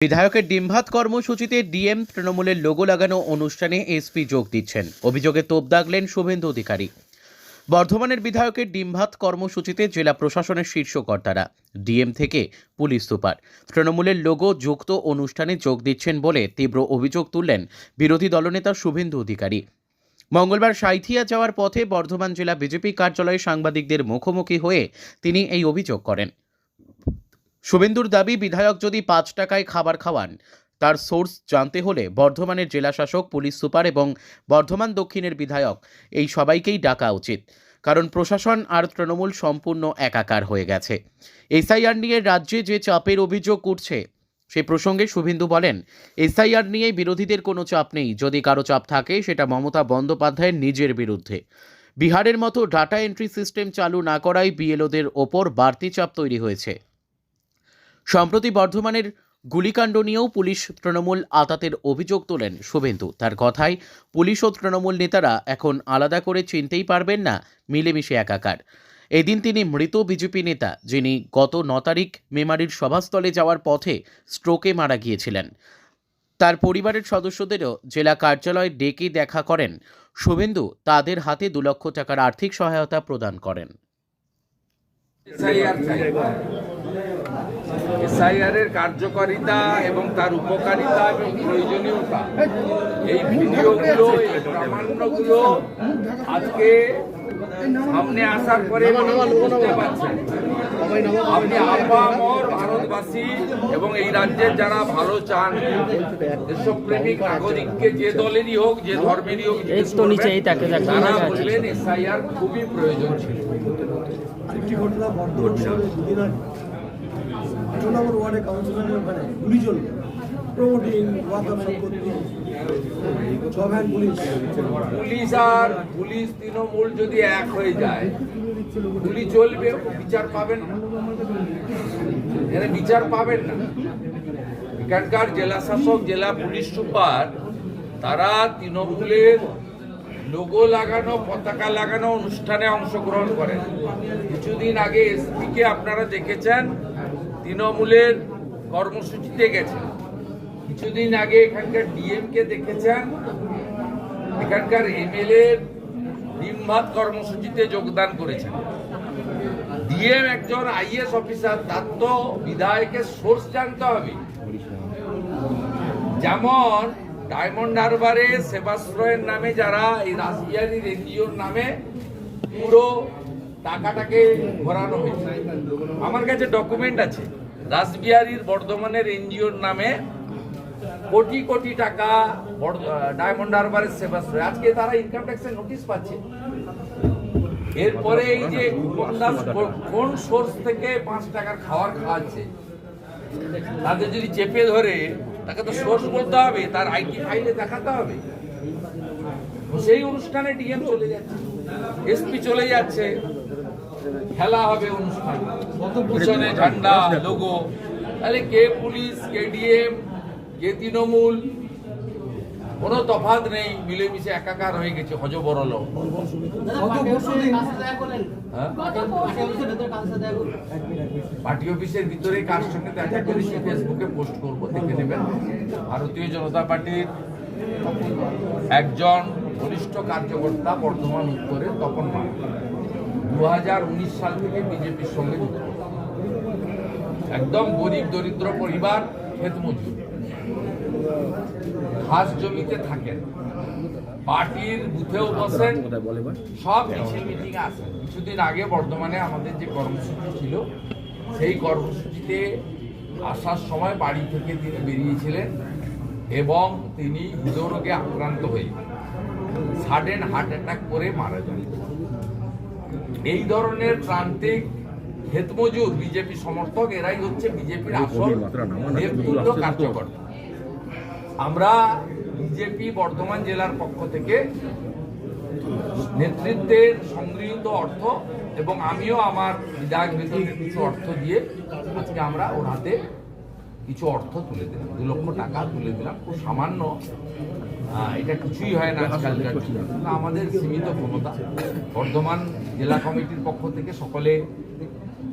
বিধায়কের ডিমভাত কর্মসূচিতে ডিএম তৃণমূলের লোগো লাগানো অনুষ্ঠানে এসপি যোগ দিচ্ছেন। অভিযোগে তোপ দাগলেন শুভেন্দু অধিকারী। বর্ধমানের বিধায়কের ডিমভাত কর্মসূচিতে জেলা প্রশাসনের শীর্ষ কর্তারা। ডিএম থেকে পুলিশ সুপার। তৃণমূলের লোগো যুক্ত অনুষ্ঠানে যোগ দিচ্ছেন বলে তীব্র অভিযোগ তুললেন বিরোধী দলনেতা শুভেন্দু অধিকারী। মঙ্গলবার সাঁইথিয়া যাওয়ার পথে বর্ধমান জেলা বিজেপি কার্যালয়ে সাংবাদিকদের মুখোমুখি হয়ে তিনি এই অভিযোগ করেন। শুভেন্দুর দাবি, বিধায়ক যদি পাঁচ টাকায় খাবার খাওয়ান, তার সোর্স জানতে হলে বর্ধমানের জেলাশাসক পুলিশ সুপার এবং বর্ধমান দক্ষিণের বিধায়ক, এই সবাইকেই ডাকা উচিত। কারণ প্রশাসন আর তৃণমূল সম্পূর্ণ একাকার হয়ে গেছে। এসআইআর নিয়ে রাজ্যে যে চাপের অভিযোগ উঠছে, সে প্রসঙ্গে শুভেন্দু বলেন, এসআইআর নিয়ে বিরোধীদের কোনো চাপ নেই। যদি কারও চাপ থাকে, সেটা মমতা বন্দ্যোপাধ্যায়ের নিজের বিরুদ্ধে। বিহারের মতো ডাটা এন্ট্রি সিস্টেম চালু না করায় বিএলওদের ওপর বাড়তি চাপ তৈরি হয়েছে। সম্প্রতি বর্ধমানের গুলিকাণ্ড নিয়েও পুলিশ তৃণমূল আতাতের অভিযোগ তোলেন শুভেন্দু। তার কথায় পুলিশ ও তৃণমূল নেতারা এখন আলাদা করে চিনতেই পারবেন না, মিলেমিশে একাকার। এদিন তিনি মৃত বিজেপি নেতা, যিনি গত ন তারিখ মেমারির সভাস্থলে যাওয়ার পথে স্ট্রোকে মারা গিয়েছিলেন। তার পরিবারের সদস্যদেরও জেলা কার্যালয়ে ডেকে দেখা করেন। শুভেন্দু তাদের হাতে দু লক্ষ টাকার আর্থিক সহায়তা প্রদান করেন। এসআইআর চাই এসআইআর এর কার্যকারিতা এবং তার উপকারিতা এবং প্রয়োজনীয়তা। এই ভিডিওগুলো এই প্রামাণ্যগুলো আজকে সামনে আসার পরে বুঝতে পারছেন। আপনি আপামর ভারতবাসী এবং এই রাজ্যের যারা ভালো চান দেশপ্রেমিক নাগরিককে যে দলেরই হোক যে ধর্মেরই হোক এই তো নিচে এই তাকে দেখা তারা যাচ্ছে। বললেন এসআইআর খুবই প্রয়োজন ছিল। ঘটনা বর্ধমান শহরে দুদিন আগে নম্বর ওয়ার্ডে কাউন্সিলরের ওখানে গুলি চলল প্রমোটিং ভ্যান পুলিশ। আর পুলিশ তৃণমূল যদি এক হয়ে যায়, গুলি চলবে বিচার পাবেন এখানে বিচার পাবেন না। এখানকার জেলা শাসক, জেলা পুলিশ সুপার, তারা তৃণমূলের লোগো লাগানো, পতাকা লাগানো অনুষ্ঠানে অংশগ্রহণ করেন। কিছুদিন আগে এসপিকে আপনারা দেখেছেন তৃণমূলের কর্মসূচিতে গেছেন কিছুদিন আগে এখানকার ডিএম কে দেখেছেন, এখানকার এমএলএ ডিমভাত কর্মসূচিতে যোগদান করেছেন। ডিএম একজন আইএস অফিসার, তার তো বিধায়কের সোর্স জানতে হবে। যেমন ডায়মন্ড হারবারে সেবাশ্রয়ের নামে যারা এই রাসবিহারীর এনজিওর নামে পুরো টাকাটাকে ভরানো হয়েছে। আমার কাছে ডকুমেন্ট আছে। রাসবিহারীর বর্ধমানের এনজিওর নামে কোটি কোটি টাকা ডায়মন্ড হারবারের সেবাশ্রয় আজকে তারা ইনকাম ট্যাক্সের নোটিশ পাচ্ছে। এরপরে এই যে কোন সোর্স থেকে পাঁচ টাকার খাবার খাওয়াচ্ছে তাদের যদি চেপে ধরে, তাকে তো সোর্স বলতে হবে, তার আইটি ফাইলে দেখাতে হবে। সেই অনুষ্ঠানে ডিএম চলে যাচ্ছে। এসপি চলে যাচ্ছে। খেলা হবে অনুষ্ঠান। পিছনে ঝান্ডা লোগো। তাহলে কে পুলিশ কে ডিএম কে তৃণমূল? কোনো তফাৎ নেই মিলেমিশে একাকার হয়ে গেছে হজবরল। হ্যাঁ? পার্টি অফিসের ভিতরে কার সঙ্গে দেখা করেছি ফেসবুকে পোস্ট করব দেখে নেবেন। ভারতীয় জনতা পার্টির একজন বরিষ্ঠ কার্যকর্তা বর্ধমান উত্তরে তপন মাল দু হাজার উনিশ সাল থেকে বিজেপির সঙ্গে যুক্ত। একদম গরিব, দরিদ্র পরিবার ক্ষেত মজুর ঘাস জমিতে থাকেন। পার্টির বুথেও বসেন। সব মিছিল মিটিং আসেন। কিছুদিন আগে বর্ধমানে আমাদের যে কর্মসূচি ছিল, সেই কর্মসূচিতে আসার সময় বাড়ি থেকে তিনি বেরিয়েছিলেন এবং তিনি হৃদরোগে আক্রান্ত হয়ে সাডেন হার্ট অ্যাটাক করে মারা যান। এই ধরনের প্রান্তিক ক্ষেতমজুর বিজেপি সমর্থক এরাই হচ্ছে বিজেপির আসল নেতৃত্ব কার্যকর্তা আমরা বিজেপি বর্ধমান জেলার পক্ষ থেকে নেতৃত্বের সংগৃহীত অর্থ এবং আমিও আমার বিধায়ক বেতনের কিছু অর্থ দিয়ে আজকে আমরা ওর হাতে কিছু অর্থ তুলে দিলাম, দু লক্ষ টাকা তুলে দিলাম, খুব সামান্য এটা কিছুই হয় না আজকালকার আমাদের সীমিত ক্ষমতা, বর্ধমান জেলা কমিটির পক্ষ থেকে সকলে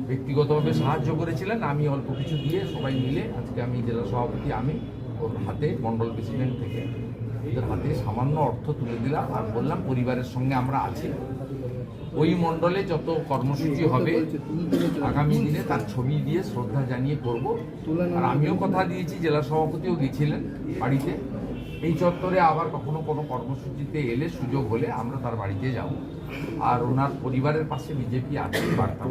ব্যক্তিগতভাবে সাহায্য করেছিলেন। আমি অল্প কিছু দিয়ে সবাই মিলে আজকে আমি জেলা সভাপতি আমি, ওর হাতে মণ্ডল প্রেসিডেন্ট থেকে, ওদের হাতে সামান্য অর্থ তুলে দিলাম। আর বললাম, পরিবারের সঙ্গে আমরা আছি। ওই মণ্ডলে যত কর্মসূচি হবে, আগামী দিনে তার ছবি দিয়ে শ্রদ্ধা জানিয়ে করব। আর আমিও কথা দিয়েছি, জেলা সভাপতিও গেছিলেন বাড়িতে। এই চত্বরে আবার কখনো কোনো কর্মসূচিতে এলে সুযোগ হলে আমরা তার বাড়িতে যাব। আর ওনার পরিবারের পাশে বিজেপি আছে, বার্তা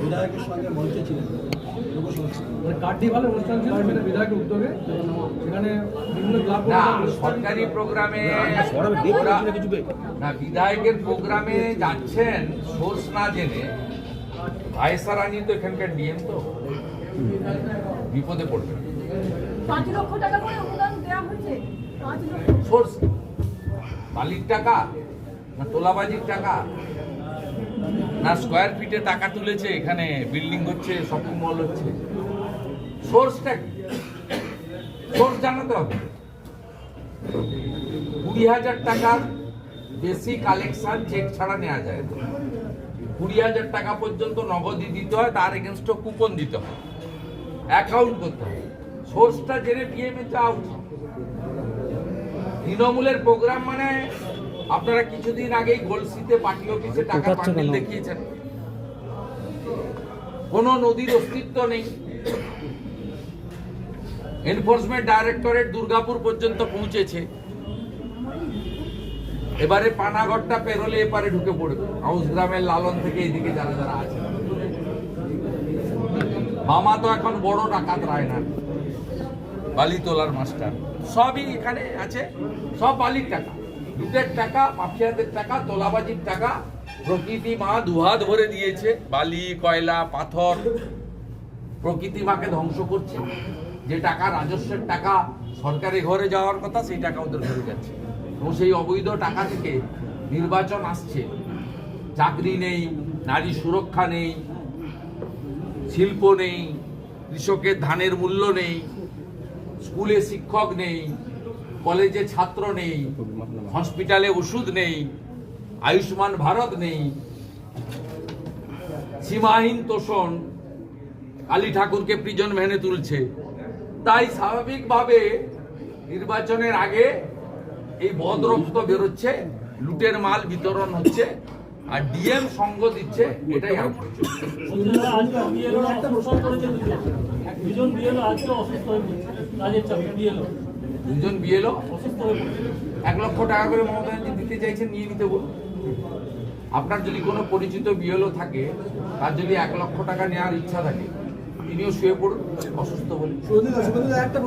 বিধায়কের সঙ্গে মঞ্চে ছিলেন। লোকসভা মানে সরকারি প্রোগ্রামে না বিধায়কের প্রোগ্রামে যাচ্ছেন সোর্স না জেনে। ভাইসা রানী তো এখানকার ডিএম তো। বিপদে পড়বে। সোর্স। বালির টাকা না তোলাবাজির টাকা? না স্কোয়ার ফিটে টাকা তুলেছে, এখানে বিল্ডিং হচ্ছে শপিং মল হচ্ছে। সোর্সটা কি? সোর্স জানাতে হবে। কুড়ি হাজার টাকার বেশি কালেকশন চেক ছাড়া নেওয়া যায় কুড়ি হাজার টাকা পর্যন্ত নগদই দিতে হয়, তার এগেনস্টও কুপন দিতে হয়। অ্যাকাউন্ট করতে হয়। সোর্সটা জেনে পিএমএ চাওয়া উচিত তৃণমূলের প্রোগ্রাম মানে আপনারা কিছুদিন আগেই গলসিতে পার্টি অফিসে টাকা বান্ডিল দেখিয়েছেন। কোন নদীর অস্তিত্ব নেই। এনফোর্সমেন্ট ডাইরেক্টরেট দুর্গাপুর পর্যন্ত পৌঁছেছে। এবারে পানাগড়টা পেরোলে এপারে ঢুকে পড়বে। হাউস গ্রামের লালন থেকে এদিকে যারা যারা আছে। মামা তো এখন বড় ডাকাত রায় না বালি তোলার মাস্টার। সবই এখানে আছে। সব বালির টাকা। লুটের টাকা, মাফিয়াদের টাকা, তোলাবাজির টাকা, প্রকৃতি মা দুহাত ভরে দিয়েছে। বালি, কয়লা, পাথর, প্রকৃতি মাকে ধ্বংস করছে। যে টাকা রাজস্বের টাকা সরকারি ঘরে যাওয়ার কথা, সেই টাকা ওদের ঘরে যাচ্ছে। এবং সেই অবৈধ টাকা থেকে নির্বাচন আসছে। চাকরি নেই, নারী সুরক্ষা নেই, শিল্প নেই, কৃষকের ধানের মূল্য নেই, স্কুলে শিক্ষক নেই, কলেজে ছাত্র নেই হসপিটালে ওষুধ নেই আয়ুষ্মান ভারত নেই সীমাহীন তোষণ কালী ঠাকুরকে প্রিজন ভ্যানে তুলছে। তাই স্বাভাবিকভাবে নির্বাচনের আগে এই বদ রক্ত বেরোচ্ছে লুটের মাল বিতরণ হচ্ছে আর ডিএম সঙ্গ দিচ্ছে এটাই দুজন বিএলও বিএলও এক লক্ষ টাকা করে মমতা ব্যানার্জি দিতে চাইছেন, নিয়ে নিতে বলুন। আপনার যদি কোনো পরিচিত বিয়েলো থাকে, তার যদি এক লক্ষ টাকা নেওয়ার ইচ্ছা থাকে, তিনিও শুয়ে পড়ুন, অসুস্থ বলে একটা